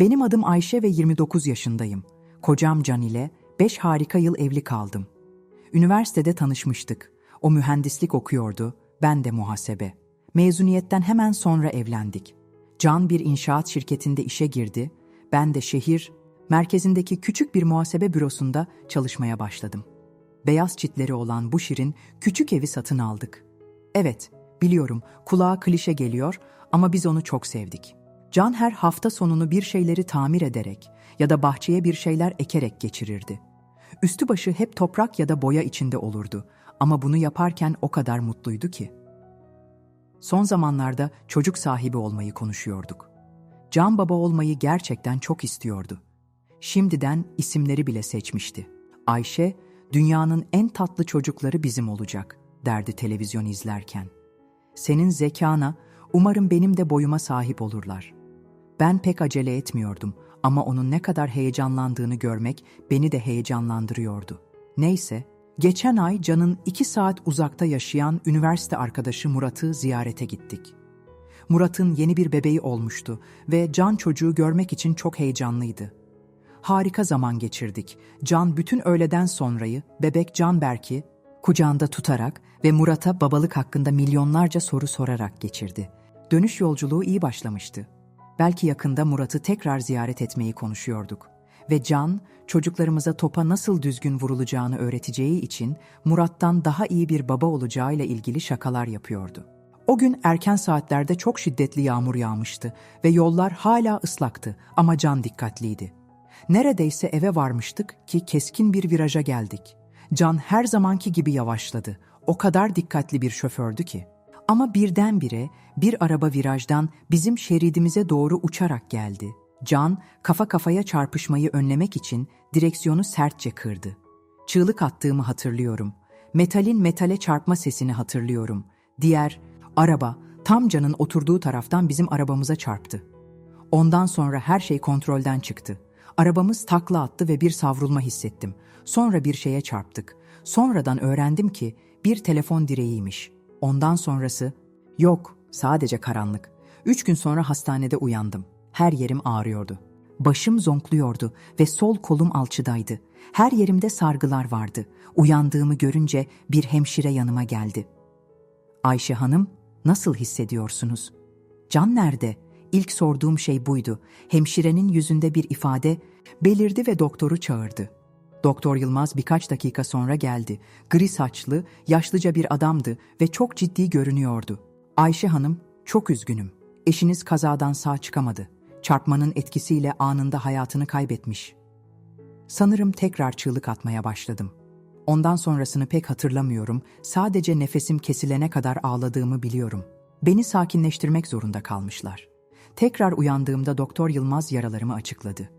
Benim adım Ayşe ve 29 yaşındayım. Kocam Can ile 5 harika yıl evli kaldım. Üniversitede tanışmıştık. O mühendislik okuyordu, ben de muhasebe. Mezuniyetten hemen sonra evlendik. Can bir inşaat şirketinde işe girdi, ben de şehir merkezindeki küçük bir muhasebe bürosunda çalışmaya başladım. Beyaz çitleri olan bu şirin küçük evi satın aldık. Evet, biliyorum kulağa klişe geliyor ama biz onu çok sevdik. Can her hafta sonunu bir şeyleri tamir ederek ya da bahçeye bir şeyler ekerek geçirirdi. Üstü başı hep toprak ya da boya içinde olurdu ama bunu yaparken o kadar mutluydu ki. Son zamanlarda çocuk sahibi olmayı konuşuyorduk. Can baba olmayı gerçekten çok istiyordu. Şimdiden isimleri bile seçmişti. Ayşe, dünyanın en tatlı çocukları bizim olacak, derdi televizyon izlerken. Senin zekana, umarım benim de boyuma sahip olurlar. Ben pek acele etmiyordum ama onun ne kadar heyecanlandığını görmek beni de heyecanlandırıyordu. Neyse, geçen ay Can'ın iki saat uzakta yaşayan üniversite arkadaşı Murat'ı ziyarete gittik. Murat'ın yeni bir bebeği olmuştu ve Can çocuğu görmek için çok heyecanlıydı. Harika zaman geçirdik. Can bütün öğleden sonrayı bebek Can Berk'i kucağında tutarak ve Murat'a babalık hakkında milyonlarca soru sorarak geçirdi. Dönüş yolculuğu iyi başlamıştı. Belki yakında Murat'ı tekrar ziyaret etmeyi konuşuyorduk. Ve Can, çocuklarımıza topa nasıl düzgün vurulacağını öğreteceği için Murat'tan daha iyi bir baba olacağıyla ilgili şakalar yapıyordu. O gün erken saatlerde çok şiddetli yağmur yağmıştı ve yollar hala ıslaktı ama Can dikkatliydi. Neredeyse eve varmıştık ki keskin bir viraja geldik. Can her zamanki gibi yavaşladı. O kadar dikkatli bir şofördü ki. Ama birdenbire bir araba virajdan bizim şeridimize doğru uçarak geldi. Can kafa kafaya çarpışmayı önlemek için direksiyonu sertçe kırdı. Çığlık attığımı hatırlıyorum. Metalin metale çarpma sesini hatırlıyorum. Diğer araba tam Can'ın oturduğu taraftan bizim arabamıza çarptı. Ondan sonra her şey kontrolden çıktı. Arabamız takla attı ve bir savrulma hissettim. Sonra bir şeye çarptık. Sonradan öğrendim ki bir telefon direğiymiş. Ondan sonrası yok, sadece karanlık. Üç gün sonra hastanede uyandım. Her yerim ağrıyordu. Başım zonkluyordu ve sol kolum alçıdaydı. Her yerimde sargılar vardı. Uyandığımı görünce bir hemşire yanıma geldi. Ayşe Hanım, nasıl hissediyorsunuz? Can nerede? İlk sorduğum şey buydu. Hemşirenin yüzünde bir ifade belirdi ve doktoru çağırdı. Doktor Yılmaz birkaç dakika sonra geldi. Gri saçlı, yaşlıca bir adamdı ve çok ciddi görünüyordu. Ayşe Hanım, çok üzgünüm. Eşiniz kazadan sağ çıkamadı. Çarpmanın etkisiyle anında hayatını kaybetmiş. Sanırım tekrar çığlık atmaya başladım. Ondan sonrasını pek hatırlamıyorum. Sadece nefesim kesilene kadar ağladığımı biliyorum. Beni sakinleştirmek zorunda kalmışlar. Tekrar uyandığımda Doktor Yılmaz yaralarımı açıkladı.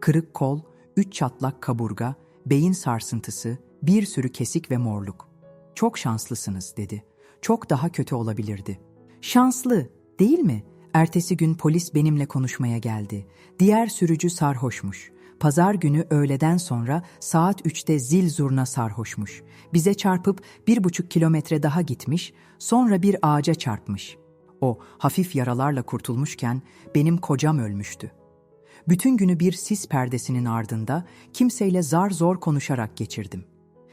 Kırık kol, üç çatlak kaburga, beyin sarsıntısı, bir sürü kesik ve morluk. Çok şanslısınız dedi. Çok daha kötü olabilirdi. Şanslı, değil mi? Ertesi gün polis benimle konuşmaya geldi. Diğer sürücü sarhoşmuş. Pazar günü öğleden sonra saat üçte zil zurna sarhoşmuş. Bize çarpıp bir buçuk kilometre daha gitmiş, sonra bir ağaca çarpmış. O hafif yaralarla kurtulmuşken benim kocam ölmüştü. Bütün günü bir sis perdesinin ardında kimseyle zar zor konuşarak geçirdim.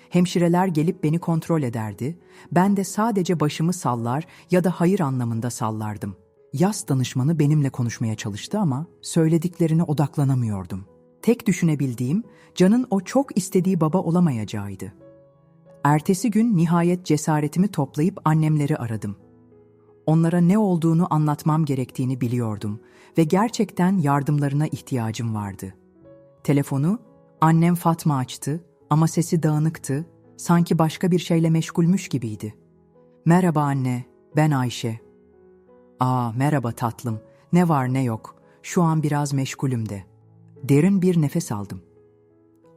Hemşireler gelip beni kontrol ederdi, ben de sadece başımı sallar ya da hayır anlamında sallardım. Yas danışmanı benimle konuşmaya çalıştı ama söylediklerine odaklanamıyordum. Tek düşünebildiğim Can'ın o çok istediği baba olamayacağıydı. Ertesi gün nihayet cesaretimi toplayıp annemleri aradım. Onlara ne olduğunu anlatmam gerektiğini biliyordum ve gerçekten yardımlarına ihtiyacım vardı. Telefonu annem Fatma açtı ama sesi dağınıktı, sanki başka bir şeyle meşgulmüş gibiydi. Merhaba anne, ben Ayşe. Aa merhaba tatlım, ne var ne yok, şu an biraz meşgulüm de. Derin bir nefes aldım.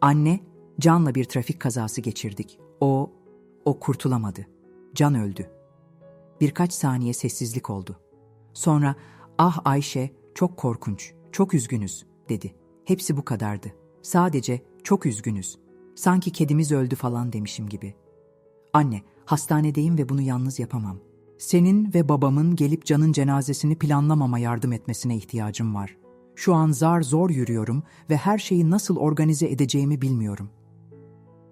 Anne, Can'la bir trafik kazası geçirdik. O, o kurtulamadı. Can öldü. Birkaç saniye sessizlik oldu. Sonra ah Ayşe çok korkunç, çok üzgünüz dedi. Hepsi bu kadardı. Sadece çok üzgünüz. Sanki kedimiz öldü falan demişim gibi. Anne, hastanedeyim ve bunu yalnız yapamam. Senin ve babamın gelip Can'ın cenazesini planlamama yardım etmesine ihtiyacım var. Şu an zar zor yürüyorum ve her şeyi nasıl organize edeceğimi bilmiyorum.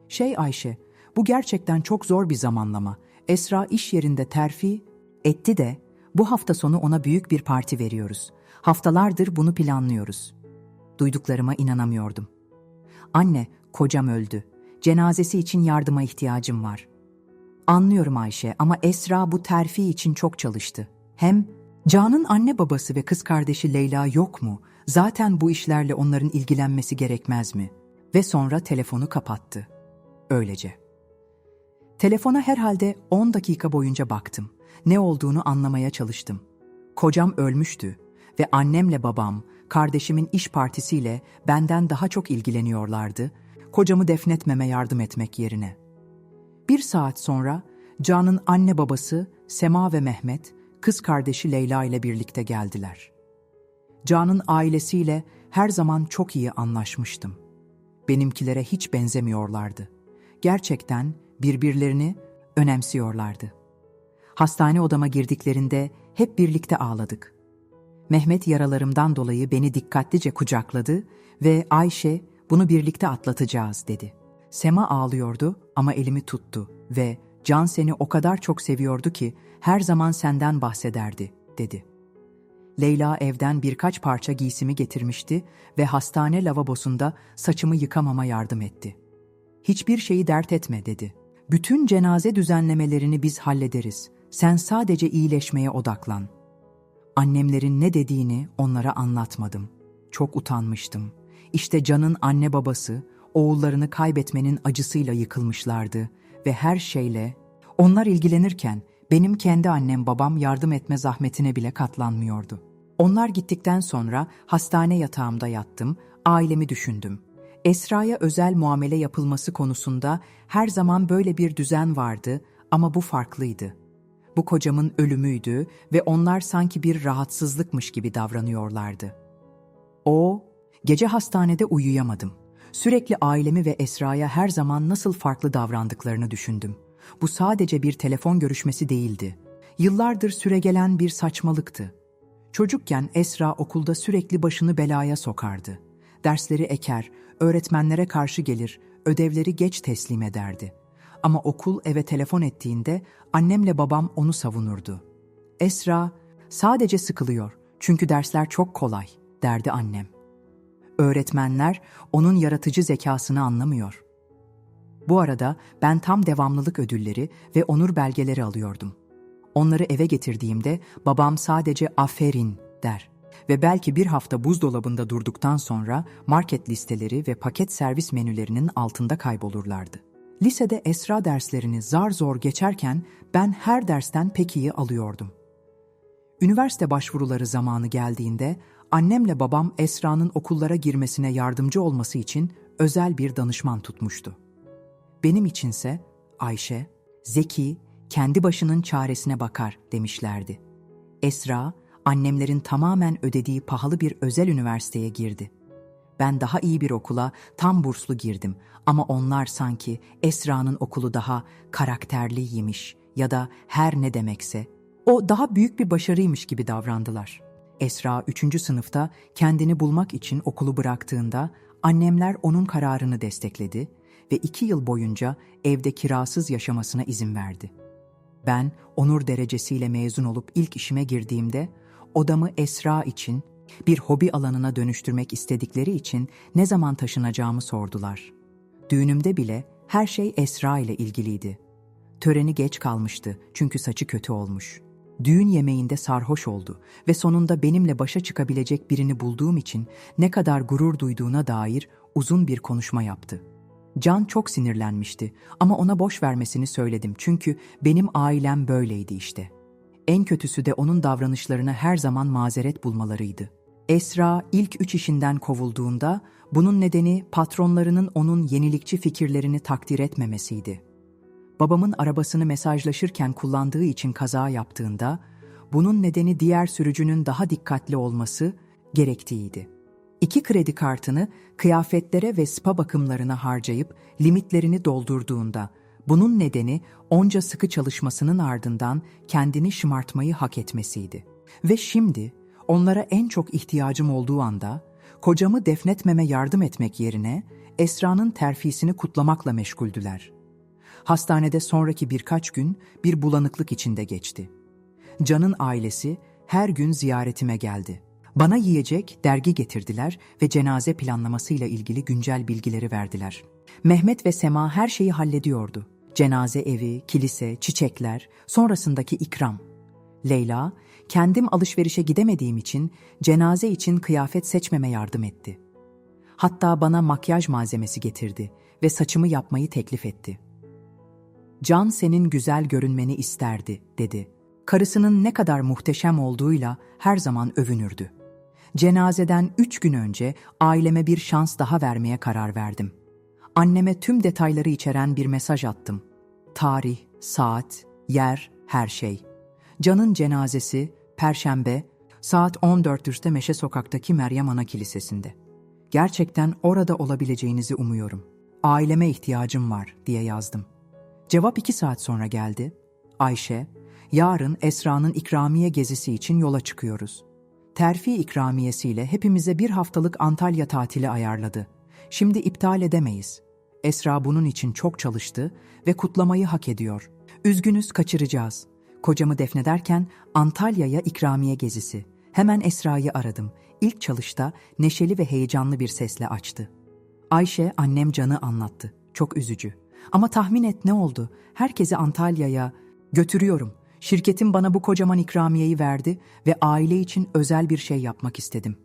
Şey Ayşe, bu gerçekten çok zor bir zamanlama. Esra iş yerinde terfi etti de bu hafta sonu ona büyük bir parti veriyoruz. Haftalardır bunu planlıyoruz. Duyduklarıma inanamıyordum. Anne, kocam öldü. Cenazesi için yardıma ihtiyacım var. Anlıyorum Ayşe ama Esra bu terfi için çok çalıştı. Hem Can'ın anne babası ve kız kardeşi Leyla yok mu? Zaten bu işlerle onların ilgilenmesi gerekmez mi? Ve sonra telefonu kapattı. Öylece. Telefona herhalde 10 dakika boyunca baktım. Ne olduğunu anlamaya çalıştım. Kocam ölmüştü ve annemle babam, kardeşimin iş partisiyle benden daha çok ilgileniyorlardı. Kocamı defnetmeme yardım etmek yerine. Bir saat sonra Can'ın anne babası Sema ve Mehmet, kız kardeşi Leyla ile birlikte geldiler. Can'ın ailesiyle her zaman çok iyi anlaşmıştım. Benimkilere hiç benzemiyorlardı. Gerçekten birbirlerini önemsiyorlardı. Hastane odama girdiklerinde hep birlikte ağladık. Mehmet yaralarımdan dolayı beni dikkatlice kucakladı ve Ayşe bunu birlikte atlatacağız dedi. Sema ağlıyordu ama elimi tuttu ve Can seni o kadar çok seviyordu ki her zaman senden bahsederdi dedi. Leyla evden birkaç parça giysimi getirmişti ve hastane lavabosunda saçımı yıkamama yardım etti. Hiçbir şeyi dert etme dedi. Bütün cenaze düzenlemelerini biz hallederiz. Sen sadece iyileşmeye odaklan. Annemlerin ne dediğini onlara anlatmadım. Çok utanmıştım. İşte Can'ın anne babası oğullarını kaybetmenin acısıyla yıkılmışlardı ve her şeyle onlar ilgilenirken benim kendi annem babam yardım etme zahmetine bile katlanmıyordu. Onlar gittikten sonra hastane yatağımda yattım, ailemi düşündüm. Esra'ya özel muamele yapılması konusunda her zaman böyle bir düzen vardı ama bu farklıydı. Bu kocamın ölümüydü ve onlar sanki bir rahatsızlıkmış gibi davranıyorlardı. O, gece hastanede uyuyamadım. Sürekli ailemi ve Esra'ya her zaman nasıl farklı davrandıklarını düşündüm. Bu sadece bir telefon görüşmesi değildi. Yıllardır süregelen bir saçmalıktı. Çocukken Esra okulda sürekli başını belaya sokardı. Dersleri eker, öğretmenlere karşı gelir, ödevleri geç teslim ederdi. Ama okul eve telefon ettiğinde annemle babam onu savunurdu. Esra sadece sıkılıyor çünkü dersler çok kolay derdi annem. Öğretmenler onun yaratıcı zekasını anlamıyor. Bu arada ben tam devamlılık ödülleri ve onur belgeleri alıyordum. Onları eve getirdiğimde babam sadece aferin der ve belki bir hafta buzdolabında durduktan sonra market listeleri ve paket servis menülerinin altında kaybolurlardı. Lisede Esra derslerini zar zor geçerken ben her dersten pek iyi alıyordum. Üniversite başvuruları zamanı geldiğinde annemle babam Esra'nın okullara girmesine yardımcı olması için özel bir danışman tutmuştu. Benim içinse Ayşe, zeki, kendi başının çaresine bakar demişlerdi. Esra, annemlerin tamamen ödediği pahalı bir özel üniversiteye girdi. Ben daha iyi bir okula tam burslu girdim ama onlar sanki Esra'nın okulu daha karakterliymiş ya da her ne demekse o daha büyük bir başarıymış gibi davrandılar. Esra 3. sınıfta kendini bulmak için okulu bıraktığında annemler onun kararını destekledi ve iki yıl boyunca evde kirasız yaşamasına izin verdi. Ben onur derecesiyle mezun olup ilk işime girdiğimde odamı Esra için bir hobi alanına dönüştürmek istedikleri için ne zaman taşınacağımı sordular. Düğünümde bile her şey Esra ile ilgiliydi. Töreni geç kalmıştı çünkü saçı kötü olmuş. Düğün yemeğinde sarhoş oldu ve sonunda benimle başa çıkabilecek birini bulduğum için ne kadar gurur duyduğuna dair uzun bir konuşma yaptı. Can çok sinirlenmişti ama ona boş vermesini söyledim çünkü benim ailem böyleydi işte. En kötüsü de onun davranışlarına her zaman mazeret bulmalarıydı. Esra ilk üç işinden kovulduğunda bunun nedeni patronlarının onun yenilikçi fikirlerini takdir etmemesiydi. Babamın arabasını mesajlaşırken kullandığı için kaza yaptığında bunun nedeni diğer sürücünün daha dikkatli olması gerektiğiydi. İki kredi kartını kıyafetlere ve spa bakımlarına harcayıp limitlerini doldurduğunda bunun nedeni onca sıkı çalışmasının ardından kendini şımartmayı hak etmesiydi. Ve şimdi Onlara en çok ihtiyacım olduğu anda, kocamı defnetmeme yardım etmek yerine Esra'nın terfisini kutlamakla meşguldüler. Hastanede sonraki birkaç gün bir bulanıklık içinde geçti. Can'ın ailesi her gün ziyaretime geldi. Bana yiyecek, dergi getirdiler ve cenaze planlamasıyla ilgili güncel bilgileri verdiler. Mehmet ve Sema her şeyi hallediyordu. Cenaze evi, kilise, çiçekler, sonrasındaki ikram. Leyla, kendim alışverişe gidemediğim için cenaze için kıyafet seçmeme yardım etti. Hatta bana makyaj malzemesi getirdi ve saçımı yapmayı teklif etti. Can senin güzel görünmeni isterdi, dedi. Karısının ne kadar muhteşem olduğuyla her zaman övünürdü. Cenazeden üç gün önce aileme bir şans daha vermeye karar verdim. Anneme tüm detayları içeren bir mesaj attım. Tarih, saat, yer, her şey. Can'ın cenazesi, Perşembe, saat 14.00'te Meşe Sokak'taki Meryem Ana Kilisesi'nde. Gerçekten orada olabileceğinizi umuyorum. Aileme ihtiyacım var, diye yazdım. Cevap iki saat sonra geldi. Ayşe, yarın Esra'nın ikramiye gezisi için yola çıkıyoruz. Terfi ikramiyesiyle hepimize bir haftalık Antalya tatili ayarladı. Şimdi iptal edemeyiz. Esra bunun için çok çalıştı ve kutlamayı hak ediyor. Üzgünüz kaçıracağız. Kocamı defnederken Antalya'ya ikramiye gezisi. Hemen Esra'yı aradım. İlk çalışta neşeli ve heyecanlı bir sesle açtı. Ayşe annem Can'ı anlattı. Çok üzücü. Ama tahmin et ne oldu? Herkesi Antalya'ya götürüyorum. Şirketim bana bu kocaman ikramiyeyi verdi ve aile için özel bir şey yapmak istedim.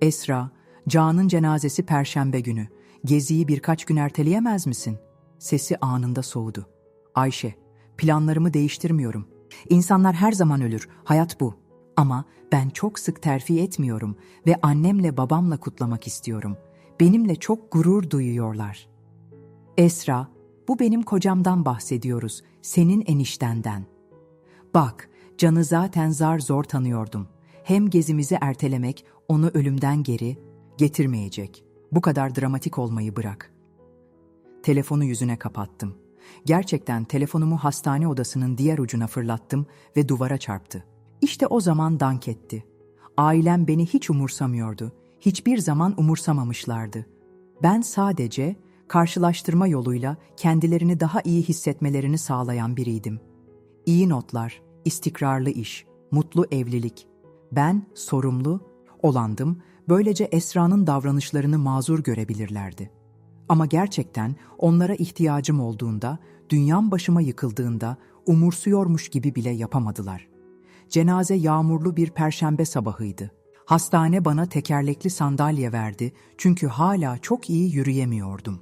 Esra, Can'ın cenazesi perşembe günü. Geziyi birkaç gün erteleyemez misin? Sesi anında soğudu. Ayşe, planlarımı değiştirmiyorum. İnsanlar her zaman ölür, hayat bu. Ama ben çok sık terfi etmiyorum ve annemle babamla kutlamak istiyorum. Benimle çok gurur duyuyorlar. Esra, bu benim kocamdan bahsediyoruz, senin eniştenden. Bak, Can'ı zaten zar zor tanıyordum. Hem gezimizi ertelemek onu ölümden geri getirmeyecek. Bu kadar dramatik olmayı bırak. Telefonu yüzüne kapattım. Gerçekten telefonumu hastane odasının diğer ucuna fırlattım ve duvara çarptı. İşte o zaman dank etti. Ailem beni hiç umursamıyordu. Hiçbir zaman umursamamışlardı. Ben sadece karşılaştırma yoluyla kendilerini daha iyi hissetmelerini sağlayan biriydim. İyi notlar, istikrarlı iş, mutlu evlilik. Ben sorumlu olandım, böylece Esra'nın davranışlarını mazur görebilirlerdi. Ama gerçekten onlara ihtiyacım olduğunda, dünyam başıma yıkıldığında umursuyormuş gibi bile yapamadılar. Cenaze yağmurlu bir perşembe sabahıydı. Hastane bana tekerlekli sandalye verdi çünkü hala çok iyi yürüyemiyordum.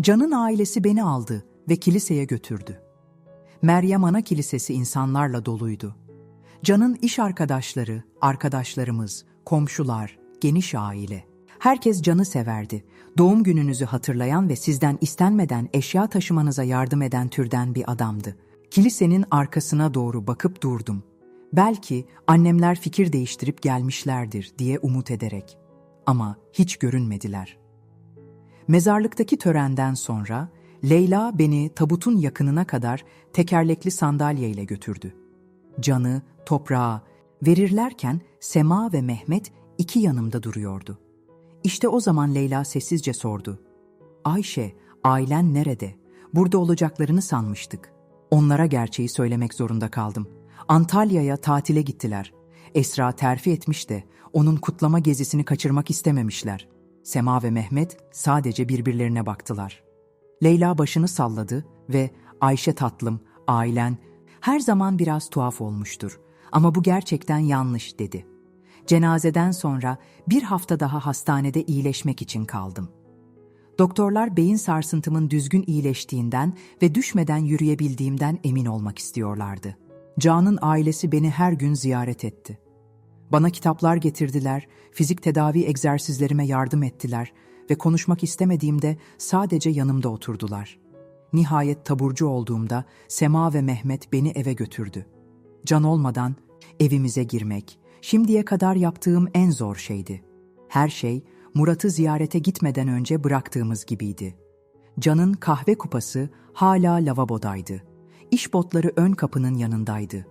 Can'ın ailesi beni aldı ve kiliseye götürdü. Meryem Ana Kilisesi insanlarla doluydu. Can'ın iş arkadaşları, arkadaşlarımız, komşular, geniş aile. Herkes Can'ı severdi. Doğum gününüzü hatırlayan ve sizden istenmeden eşya taşımanıza yardım eden türden bir adamdı. Kilisenin arkasına doğru bakıp durdum. Belki annemler fikir değiştirip gelmişlerdir diye umut ederek. Ama hiç görünmediler. Mezarlıktaki törenden sonra Leyla beni tabutun yakınına kadar tekerlekli sandalyeyle götürdü. Canı, toprağa verirlerken Sema ve Mehmet iki yanımda duruyordu. İşte o zaman Leyla sessizce sordu. Ayşe, ailen nerede? Burada olacaklarını sanmıştık. Onlara gerçeği söylemek zorunda kaldım. Antalya'ya tatile gittiler. Esra terfi etmiş de onun kutlama gezisini kaçırmak istememişler. Sema ve Mehmet sadece birbirlerine baktılar. Leyla başını salladı ve Ayşe tatlım, ailen her zaman biraz tuhaf olmuştur. Ama bu gerçekten yanlış dedi. Cenazeden sonra bir hafta daha hastanede iyileşmek için kaldım. Doktorlar beyin sarsıntımın düzgün iyileştiğinden ve düşmeden yürüyebildiğimden emin olmak istiyorlardı. Can'ın ailesi beni her gün ziyaret etti. Bana kitaplar getirdiler, fizik tedavi egzersizlerime yardım ettiler ve konuşmak istemediğimde sadece yanımda oturdular. Nihayet taburcu olduğumda Sema ve Mehmet beni eve götürdü. Can olmadan evimize girmek, şimdiye kadar yaptığım en zor şeydi. Her şey Murat'ı ziyarete gitmeden önce bıraktığımız gibiydi. Can'ın kahve kupası hala lavabodaydı. İş botları ön kapının yanındaydı.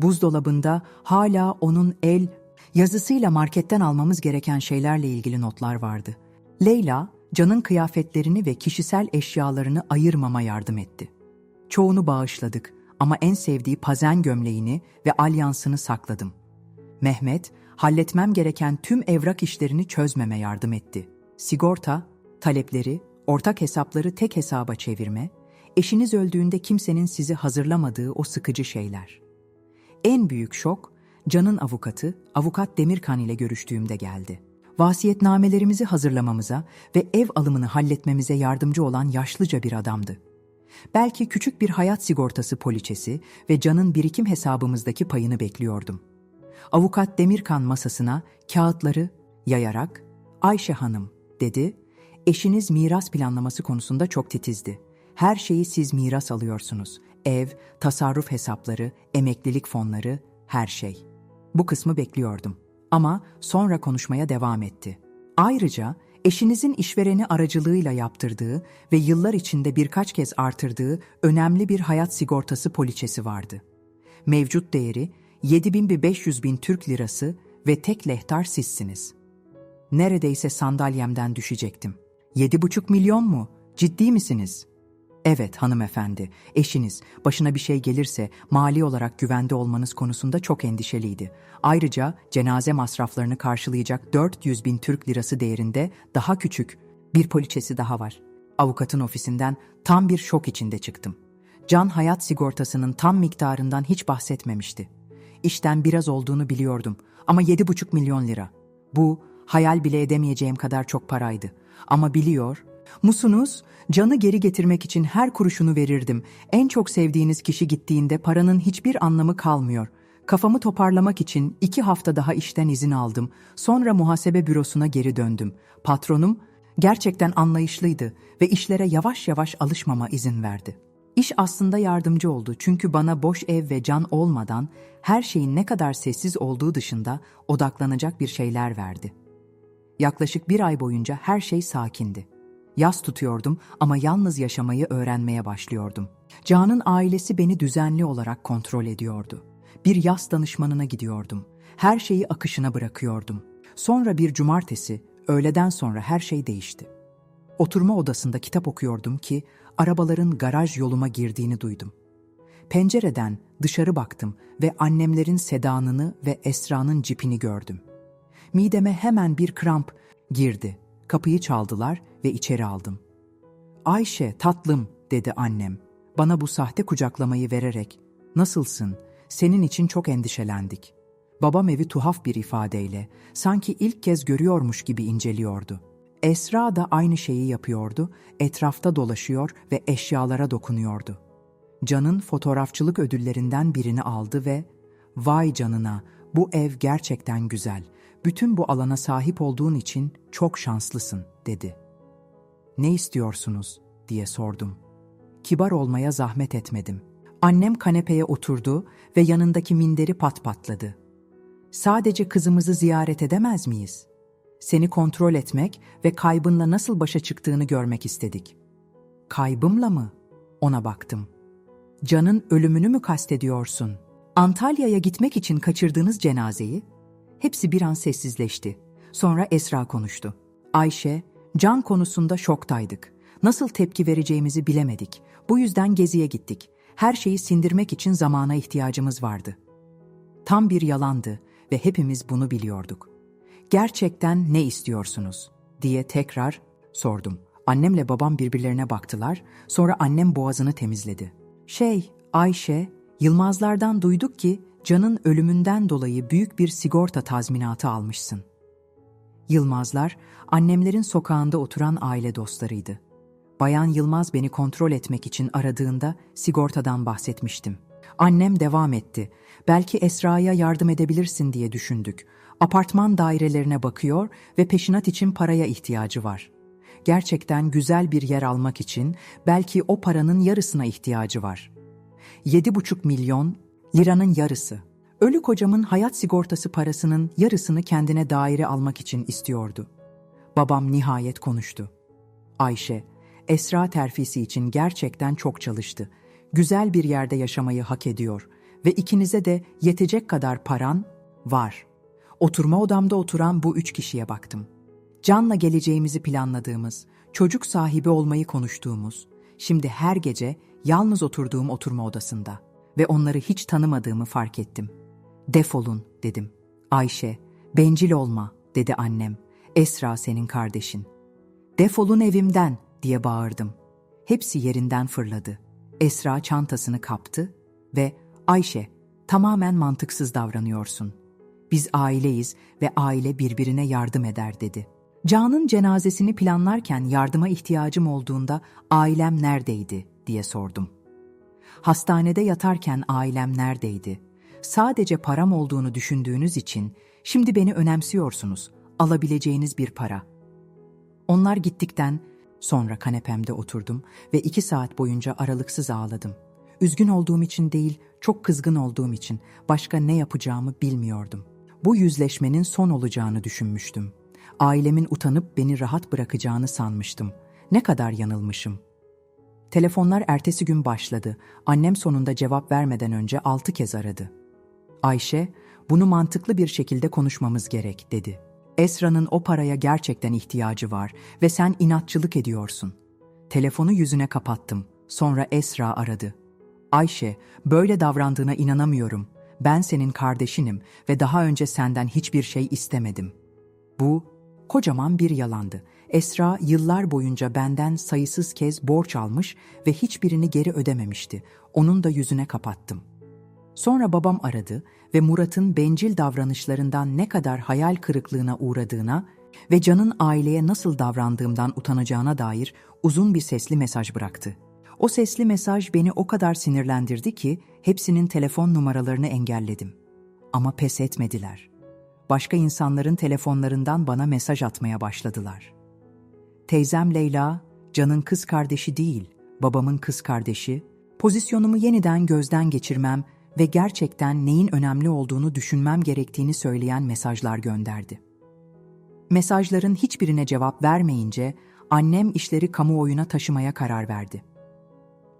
Buzdolabında hala onun el Yazısıyla marketten almamız gereken şeylerle ilgili notlar vardı. Leyla, Can'ın kıyafetlerini ve kişisel eşyalarını ayırmama yardım etti. Çoğunu bağışladık ama en sevdiği pazen gömleğini ve alyansını sakladım. Mehmet, halletmem gereken tüm evrak işlerini çözmeme yardım etti. Sigorta, talepleri, ortak hesapları tek hesaba çevirme, eşiniz öldüğünde kimsenin sizi hazırlamadığı o sıkıcı şeyler. En büyük şok, Can'ın avukatı, avukat Demirkan ile görüştüğümde geldi. Vasiyetnamelerimizi hazırlamamıza ve ev alımını halletmemize yardımcı olan yaşlıca bir adamdı. Belki küçük bir hayat sigortası poliçesi ve Can'ın birikim hesabımızdaki payını bekliyordum. Avukat Demirkan masasına kağıtları yayarak, Ayşe Hanım, dedi, eşiniz miras planlaması konusunda çok titizdi. Her şeyi siz miras alıyorsunuz. Ev, tasarruf hesapları, emeklilik fonları, her şey. Bu kısmı bekliyordum. Ama sonra konuşmaya devam etti. Ayrıca eşinizin işvereni aracılığıyla yaptırdığı ve yıllar içinde birkaç kez artırdığı önemli bir hayat sigortası poliçesi vardı. Mevcut değeri 7500 bin Türk lirası ve tek lehtar sizsiniz. Neredeyse sandalyemden düşecektim. 7,5 milyon mu? Ciddi misiniz?'' Evet hanımefendi, eşiniz başına bir şey gelirse mali olarak güvende olmanız konusunda çok endişeliydi. Ayrıca cenaze masraflarını karşılayacak 400 bin Türk lirası değerinde daha küçük bir poliçesi daha var. Avukatın ofisinden tam bir şok içinde çıktım. Can hayat sigortasının tam miktarından hiç bahsetmemişti. İşten biraz olduğunu biliyordum ama 7,5 milyon lira. Bu hayal bile edemeyeceğim kadar çok paraydı. Ama biliyor Musunuz? Canı geri getirmek için her kuruşunu verirdim. En çok sevdiğiniz kişi gittiğinde paranın hiçbir anlamı kalmıyor. Kafamı toparlamak için iki hafta daha işten izin aldım. Sonra muhasebe bürosuna geri döndüm. Patronum gerçekten anlayışlıydı ve işlere yavaş yavaş alışmama izin verdi. İş aslında yardımcı oldu çünkü bana boş ev ve can olmadan her şeyin ne kadar sessiz olduğu dışında odaklanacak bir şeyler verdi. Yaklaşık bir ay boyunca her şey sakindi. Yas tutuyordum ama yalnız yaşamayı öğrenmeye başlıyordum. Can'ın ailesi beni düzenli olarak kontrol ediyordu. Bir yas danışmanına gidiyordum. Her şeyi akışına bırakıyordum. Sonra bir cumartesi, öğleden sonra her şey değişti. Oturma odasında kitap okuyordum ki arabaların garaj yoluma girdiğini duydum. Pencereden dışarı baktım ve annemlerin sedanını ve Esra'nın cipini gördüm. Mideme hemen bir kramp girdi. Kapıyı çaldılar ve içeri aldım. Ayşe, tatlım, dedi annem. Bana bu sahte kucaklamayı vererek, nasılsın, senin için çok endişelendik. Babam evi tuhaf bir ifadeyle, sanki ilk kez görüyormuş gibi inceliyordu. Esra da aynı şeyi yapıyordu, etrafta dolaşıyor ve eşyalara dokunuyordu. Can'ın fotoğrafçılık ödüllerinden birini aldı ve ''Vay canına, bu ev gerçekten güzel. Bütün bu alana sahip olduğun için çok şanslısın.'' dedi. ''Ne istiyorsunuz?'' diye sordum. Kibar olmaya zahmet etmedim. Annem kanepeye oturdu ve yanındaki minderi pat patladı. ''Sadece kızımızı ziyaret edemez miyiz? Seni kontrol etmek ve kaybınla nasıl başa çıktığını görmek istedik.'' ''Kaybımla mı?'' Ona baktım. ''Can'ın ölümünü mü kastediyorsun? Antalya'ya gitmek için kaçırdığınız cenazeyi?'' Hepsi bir an sessizleşti. Sonra Esra konuştu. Ayşe, Can konusunda şoktaydık. Nasıl tepki vereceğimizi bilemedik. Bu yüzden geziye gittik. Her şeyi sindirmek için zamana ihtiyacımız vardı. Tam bir yalandı ve hepimiz bunu biliyorduk. Gerçekten ne istiyorsunuz? diye tekrar sordum. Annemle babam birbirlerine baktılar. Sonra annem boğazını temizledi. Şey, Ayşe, Yılmazlardan duyduk ki Can'ın ölümünden dolayı büyük bir sigorta tazminatı almışsın. Yılmazlar, annemlerin sokağında oturan aile dostlarıydı. Bayan Yılmaz beni kontrol etmek için aradığında sigortadan bahsetmiştim. Annem devam etti. Belki Esra'ya yardım edebilirsin diye düşündük. Apartman dairelerine bakıyor ve peşinat için paraya ihtiyacı var. Gerçekten güzel bir yer almak için belki o paranın yarısına ihtiyacı var. 7,5 milyon liranın yarısı. Ölü kocamın hayat sigortası parasının yarısını kendine daire almak için istiyordu. Babam nihayet konuştu. Ayşe, Esra terfisi için gerçekten çok çalıştı. Güzel bir yerde yaşamayı hak ediyor ve ikinize de yetecek kadar paran var. Oturma odamda oturan bu üç kişiye baktım. Can'la geleceğimizi planladığımız, çocuk sahibi olmayı konuştuğumuz, şimdi her gece yalnız oturduğum oturma odasında ve onları hiç tanımadığımı fark ettim. Defolun dedim. Ayşe, bencil olma dedi annem. Esra senin kardeşin. Defolun evimden diye bağırdım. Hepsi yerinden fırladı. Esra çantasını kaptı ve Ayşe, tamamen mantıksız davranıyorsun. Biz aileyiz ve aile birbirine yardım eder dedi. Can'ın cenazesini planlarken yardıma ihtiyacım olduğunda ailem neredeydi diye sordum. Hastanede yatarken ailem neredeydi? Sadece param olduğunu düşündüğünüz için şimdi beni önemsiyorsunuz. Alabileceğiniz bir para. Onlar gittikten sonra kanepemde oturdum ve iki saat boyunca aralıksız ağladım. Üzgün olduğum için değil, çok kızgın olduğum için başka ne yapacağımı bilmiyordum. Bu yüzleşmenin son olacağını düşünmüştüm. Ailemin utanıp beni rahat bırakacağını sanmıştım. Ne kadar yanılmışım. Telefonlar ertesi gün başladı. Annem sonunda cevap vermeden önce altı kez aradı. Ayşe, bunu mantıklı bir şekilde konuşmamız gerek, dedi. Esra'nın o paraya gerçekten ihtiyacı var ve sen inatçılık ediyorsun. Telefonu yüzüne kapattım. Sonra Esra aradı. Ayşe, böyle davrandığına inanamıyorum. Ben senin kardeşinim ve daha önce senden hiçbir şey istemedim. Bu kocaman bir yalandı. Esra yıllar boyunca benden sayısız kez borç almış ve hiçbirini geri ödememişti. Onun da yüzüne kapattım. Sonra babam aradı ve Murat'ın bencil davranışlarından ne kadar hayal kırıklığına uğradığına ve Can'ın aileye nasıl davrandığımdan utanacağına dair uzun bir sesli mesaj bıraktı. O sesli mesaj beni o kadar sinirlendirdi ki hepsinin telefon numaralarını engelledim. Ama pes etmediler. Başka insanların telefonlarından bana mesaj atmaya başladılar. Teyzem Leyla, Can'ın kız kardeşi değil, babamın kız kardeşi, pozisyonumu yeniden gözden geçirmem ve gerçekten neyin önemli olduğunu düşünmem gerektiğini söyleyen mesajlar gönderdi. Mesajların hiçbirine cevap vermeyince annem işleri kamuoyuna taşımaya karar verdi.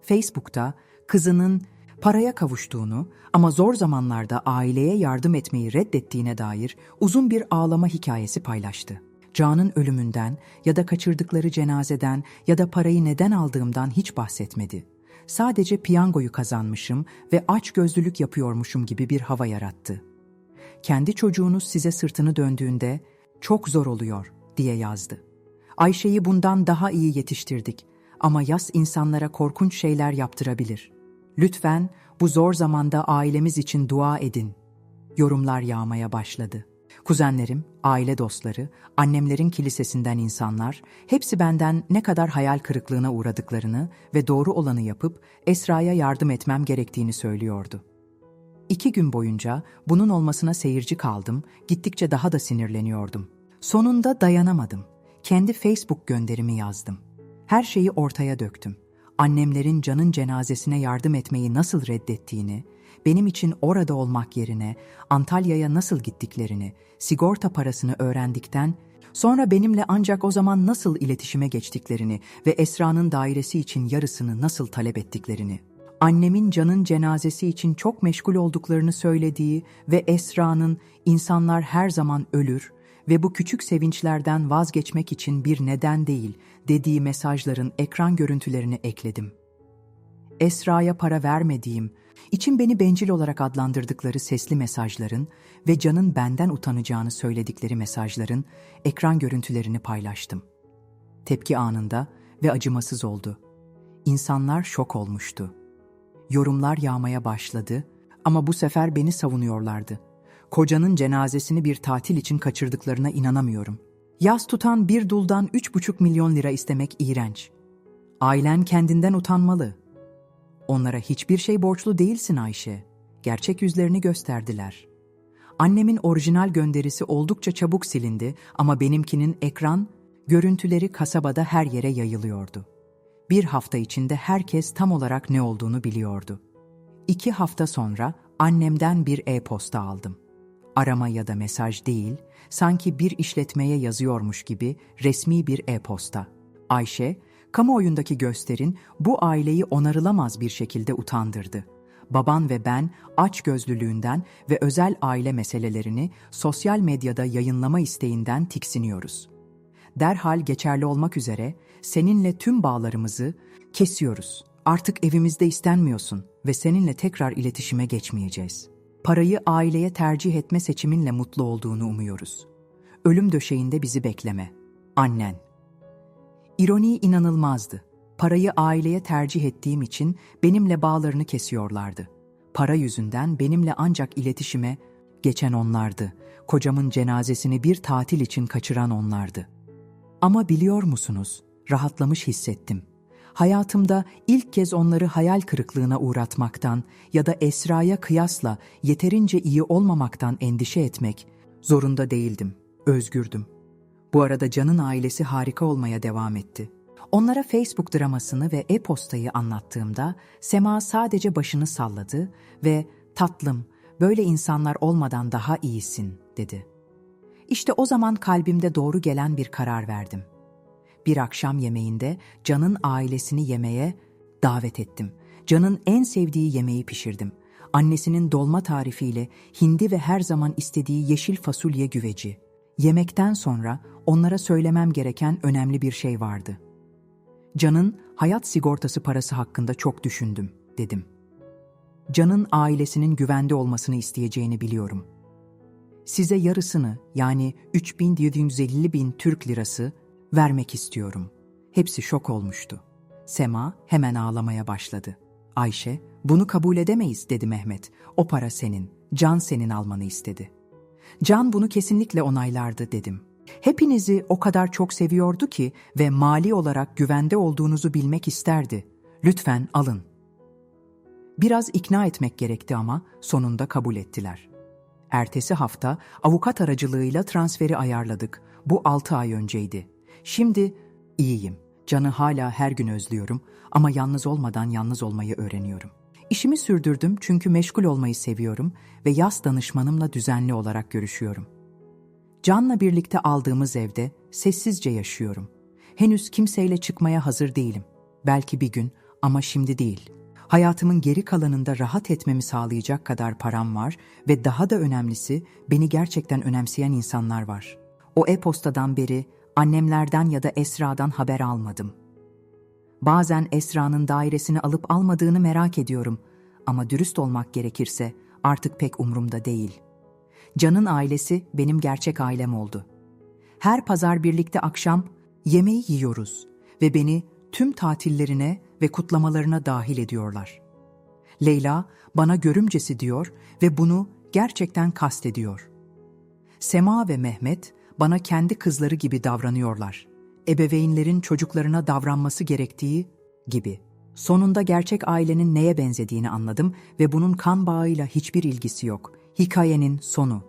Facebook'ta kızının paraya kavuştuğunu ama zor zamanlarda aileye yardım etmeyi reddettiğine dair uzun bir ağlama hikayesi paylaştı. Can'ın ölümünden ya da kaçırdıkları cenazeden ya da parayı neden aldığımdan hiç bahsetmedi. Sadece piyangoyu kazanmışım ve aç gözlülük yapıyormuşum gibi bir hava yarattı. Kendi çocuğunuz size sırtını döndüğünde çok zor oluyor diye yazdı. Ayşe'yi bundan daha iyi yetiştirdik ama yas insanlara korkunç şeyler yaptırabilir. Lütfen bu zor zamanda ailemiz için dua edin. Yorumlar yağmaya başladı. Kuzenlerim, aile dostları, annemlerin kilisesinden insanlar, hepsi benden ne kadar hayal kırıklığına uğradıklarını ve doğru olanı yapıp Esra'ya yardım etmem gerektiğini söylüyordu. İki gün boyunca bunun olmasına seyirci kaldım, gittikçe daha da sinirleniyordum. Sonunda dayanamadım. Kendi Facebook gönderimi yazdım. Her şeyi ortaya döktüm. Annemlerin canın cenazesine yardım etmeyi nasıl reddettiğini, benim için orada olmak yerine Antalya'ya nasıl gittiklerini, sigorta parasını öğrendikten sonra benimle ancak o zaman nasıl iletişime geçtiklerini ve Esra'nın dairesi için yarısını nasıl talep ettiklerini, annemin canın cenazesi için çok meşgul olduklarını söylediği ve Esra'nın insanlar her zaman ölür ve bu küçük sevinçlerden vazgeçmek için bir neden değil dediği mesajların ekran görüntülerini ekledim. Esra'ya para vermediğim, için beni bencil olarak adlandırdıkları sesli mesajların ve Can'ın benden utanacağını söyledikleri mesajların ekran görüntülerini paylaştım. Tepki anında ve acımasız oldu. İnsanlar şok olmuştu. Yorumlar yağmaya başladı ama bu sefer beni savunuyorlardı. Kocanın cenazesini bir tatil için kaçırdıklarına inanamıyorum. Yaz tutan bir duldan üç buçuk milyon lira istemek iğrenç. Ailen kendinden utanmalı. Onlara hiçbir şey borçlu değilsin Ayşe. Gerçek yüzlerini gösterdiler. Annemin orijinal gönderisi oldukça çabuk silindi ama benimkinin ekran, görüntüleri kasabada her yere yayılıyordu. Bir hafta içinde herkes tam olarak ne olduğunu biliyordu. İki hafta sonra annemden bir e-posta aldım arama ya da mesaj değil, sanki bir işletmeye yazıyormuş gibi resmi bir e-posta. Ayşe, kamuoyundaki gösterin bu aileyi onarılamaz bir şekilde utandırdı. baban ve ben açgözlülüğünden ve özel aile meselelerini sosyal medyada yayınlama isteğinden tiksiniyoruz. Derhal geçerli olmak üzere seninle tüm bağlarımızı kesiyoruz. Artık evimizde istenmiyorsun ve seninle tekrar iletişime geçmeyeceğiz. Parayı aileye tercih etme seçiminle mutlu olduğunu umuyoruz. Ölüm döşeğinde bizi bekleme. Annen. İroni inanılmazdı. Parayı aileye tercih ettiğim için benimle bağlarını kesiyorlardı. Para yüzünden benimle ancak iletişime geçen onlardı. Kocamın cenazesini bir tatil için kaçıran onlardı. Ama biliyor musunuz? Rahatlamış hissettim. Hayatımda ilk kez onları hayal kırıklığına uğratmaktan ya da Esra'ya kıyasla yeterince iyi olmamaktan endişe etmek zorunda değildim. Özgürdüm. Bu arada Can'ın ailesi harika olmaya devam etti. Onlara Facebook dramasını ve e-postayı anlattığımda Sema sadece başını salladı ve "Tatlım, böyle insanlar olmadan daha iyisin." dedi. İşte o zaman kalbimde doğru gelen bir karar verdim. Bir akşam yemeğinde Can'ın ailesini yemeğe davet ettim. Can'ın en sevdiği yemeği pişirdim. Annesinin dolma tarifiyle hindi ve her zaman istediği yeşil fasulye güveci. Yemekten sonra onlara söylemem gereken önemli bir şey vardı. Can'ın hayat sigortası parası hakkında çok düşündüm, dedim. Can'ın ailesinin güvende olmasını isteyeceğini biliyorum. Size yarısını yani 3750 bin Türk lirası vermek istiyorum. Hepsi şok olmuştu. Sema hemen ağlamaya başladı. Ayşe, bunu kabul edemeyiz dedi Mehmet. O para senin, Can senin almanı istedi. Can bunu kesinlikle onaylardı dedim. Hepinizi o kadar çok seviyordu ki ve mali olarak güvende olduğunuzu bilmek isterdi. Lütfen alın. Biraz ikna etmek gerekti ama sonunda kabul ettiler. Ertesi hafta avukat aracılığıyla transferi ayarladık. Bu altı ay önceydi. Şimdi iyiyim. Can'ı hala her gün özlüyorum ama yalnız olmadan yalnız olmayı öğreniyorum. İşimi sürdürdüm çünkü meşgul olmayı seviyorum ve yaz danışmanımla düzenli olarak görüşüyorum. Can'la birlikte aldığımız evde sessizce yaşıyorum. Henüz kimseyle çıkmaya hazır değilim. Belki bir gün ama şimdi değil. Hayatımın geri kalanında rahat etmemi sağlayacak kadar param var ve daha da önemlisi beni gerçekten önemseyen insanlar var. O e-postadan beri annemlerden ya da Esra'dan haber almadım. Bazen Esra'nın dairesini alıp almadığını merak ediyorum ama dürüst olmak gerekirse artık pek umrumda değil. Can'ın ailesi benim gerçek ailem oldu. Her pazar birlikte akşam yemeği yiyoruz ve beni tüm tatillerine ve kutlamalarına dahil ediyorlar. Leyla bana görümcesi diyor ve bunu gerçekten kastediyor. Sema ve Mehmet bana kendi kızları gibi davranıyorlar. Ebeveynlerin çocuklarına davranması gerektiği gibi. Sonunda gerçek ailenin neye benzediğini anladım ve bunun kan bağıyla hiçbir ilgisi yok. Hikayenin sonu.